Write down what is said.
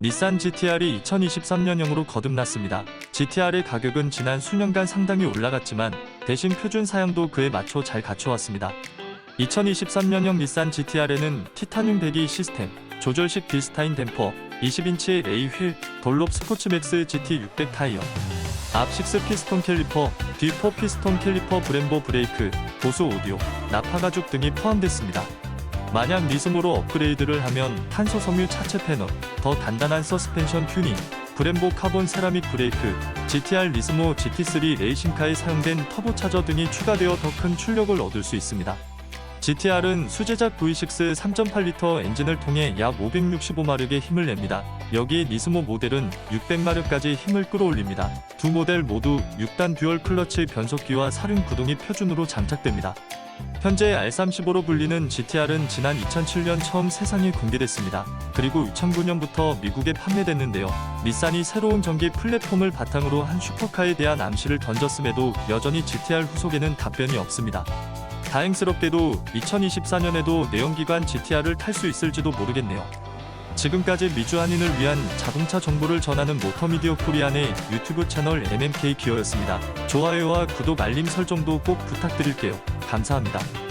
닛산 GTR이 2023년형으로 거듭났습니다. GTR의 가격은 지난 수년간 상당히 올라갔지만 대신 표준 사양도 그에 맞춰 잘 갖춰왔습니다. 2023년형 닛산 GTR에는 티타늄 배기 시스템, 조절식 비스타인 댐퍼, 20인치 A 휠, 돌롭 스포츠맥스 GT 600 타이어, 앞 6 피스톤 캘리퍼, 뒤 4 피스톤 캘리퍼 브렘보 브레이크, 보수 오디오, 나파 가죽 등이 포함됐습니다. 만약 리스모로 업그레이드를 하면 탄소 섬유 차체 패널, 더 단단한 서스펜션 튜닝, 브렘보 카본 세라믹 브레이크, GTR 리스모 GT3 레이싱카에 사용된 터보차저 등이 추가되어 더 큰 출력을 얻을 수 있습니다. GTR은 수제작 V6 3.8L 엔진을 통해 약 565마력의 힘을 냅니다. 여기 리스모 모델은 600마력까지 힘을 끌어올립니다. 두 모델 모두 6단 듀얼 클러치 변속기와 사륜 구동이 표준으로 장착됩니다. 현재 R35로 불리는 GTR은 지난 2007년 처음 세상에 공개됐습니다. 그리고 2009년부터 미국에 판매됐는데요. 닛산이 새로운 전기 플랫폼을 바탕으로 한 슈퍼카에 대한 암시를 던졌음에도 여전히 GTR 후속에는 답변이 없습니다. 다행스럽게도 2024년에도 내연기관 GTR을 탈 수 있을지도 모르겠네요. 지금까지 미주 한인을 위한 자동차 정보를 전하는 모터미디어 코리안의 유튜브 채널 MMK 기어였습니다. 좋아요와 구독 알림 설정도 꼭 부탁드릴게요. 감사합니다.